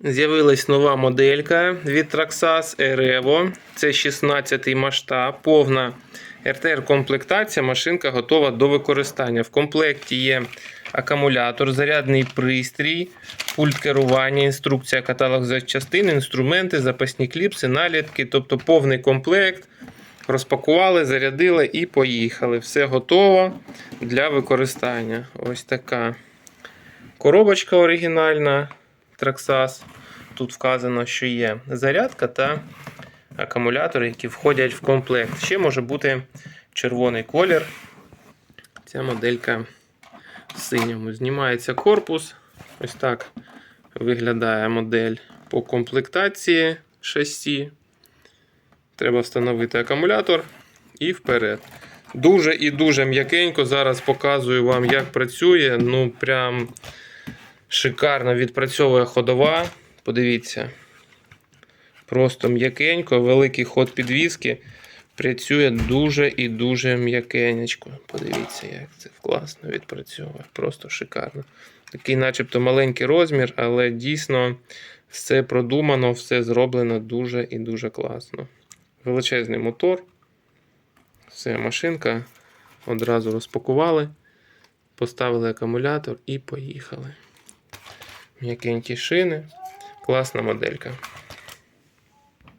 З'явилась нова моделька від Traxxas Erevo. Це 16 масштаб, повна РТР-комплектація. Машинка готова до використання. В комплекті є акумулятор, зарядний пристрій, пульт керування, інструкція, каталог запчастин, інструменти, запасні кліпси, налітки, тобто повний комплект. Розпакували, зарядили і поїхали. Все готово для використання. Ось така коробочка оригінальна Traxxas. Тут вказано, що є зарядка та акумулятори, які входять в комплект. Ще може бути червоний колір. Ця моделька в синьому. Знімається корпус. Ось так виглядає модель по комплектації шасі. Треба встановити акумулятор і вперед. Дуже і дуже м'якенько. Зараз показую вам, як працює. Ну, прям шикарно відпрацьовує ходова. Подивіться. Просто м'якенько, великий ход підвіски. Працює дуже і дуже м'якенечко. Подивіться, як це класно відпрацьовує. Просто шикарно. Такий, начебто, маленький розмір, але дійсно все продумано, все зроблено дуже і дуже класно. Величезний мотор. Все, машинка. Одразу розпакували, поставили акумулятор і поїхали. М'якенькі шини. Класна моделька.